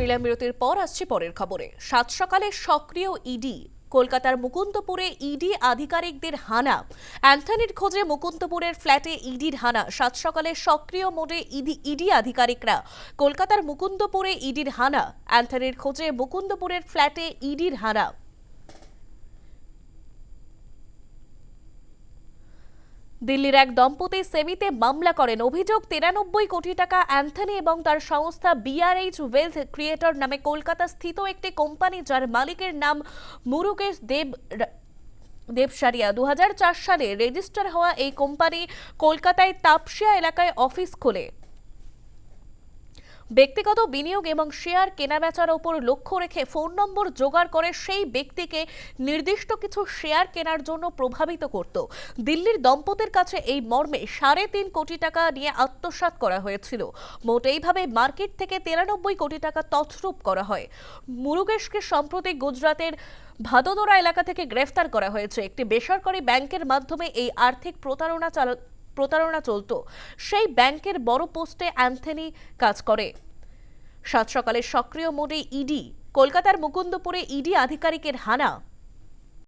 নিলাম বিরতির পর আসছে পরের খবরে। সাত সকালে সক্রিয় ইডি কলকাতার মুকুন্দপুরে ইডি আধিকারিকদের হানা। অ্যান্থনির খোঁজে মুকুন্দপুরের ফ্ল্যাটে ইডির হানা। সাত সকালে সক্রিয় মোডে ইডি ইডি আধিকারিকরা। কলকাতার মুকুন্দপুরে ইডির হানা। অ্যান্থনির খোঁজে মুকুন্দপুরের ফ্ল্যাটে ইডির হানা। দিল্লির এক দম্পতি সেবিতে মামলা করেন। অভিযোগ, তিরানব্বই কোটি টাকা অ্যান্থনি এবং তার সংস্থা বিআরএইচ ওয়েলথ ক্রিয়েটর নামে কলকাতা স্থিত একটি কোম্পানি যার মালিকের নাম মুরুকেশ দেব দেবসারিয়া। দু হাজার চার সালে রেজিস্টার হওয়া এই কোম্পানি কলকাতায় তাপসিয়া এলাকায় অফিস খোলে। ব্যক্তিগত বিনিয়োগ এবং শেয়ার কেনাবেচার ওপর লক্ষ্য রেখে ফোন নম্বর জোগাড় করে সেই ব্যক্তিকে নির্দিষ্ট কিছু শেয়ার কেনার জন্য প্রভাবিত করত। দিল্লির দম্পতির কাছে এই মর্মে সাড়ে তিন কোটি টাকা নিয়ে আত্মসাৎ করা হয়েছিল। মোট এইভাবে মার্কেট থেকে তিরানব্বই কোটি টাকা তছরূপ করা হয়। মুরুগেশকে সম্প্রতি গুজরাতের ভাদোদরা এলাকা থেকে গ্রেফতার করা হয়েছে। একটি বেসরকারি ব্যাংকের মাধ্যমে এই আর্থিক প্রতারণা চালা প্রতারণা চলত। সেই ব্যাংকের বড় পোস্টে অ্যান্থনি কাজ করে। সাত সকালে সক্রিয় মোডে ইডি। কলকাতার মুকুন্দপুরে ইডি আধিকারিকের হানা।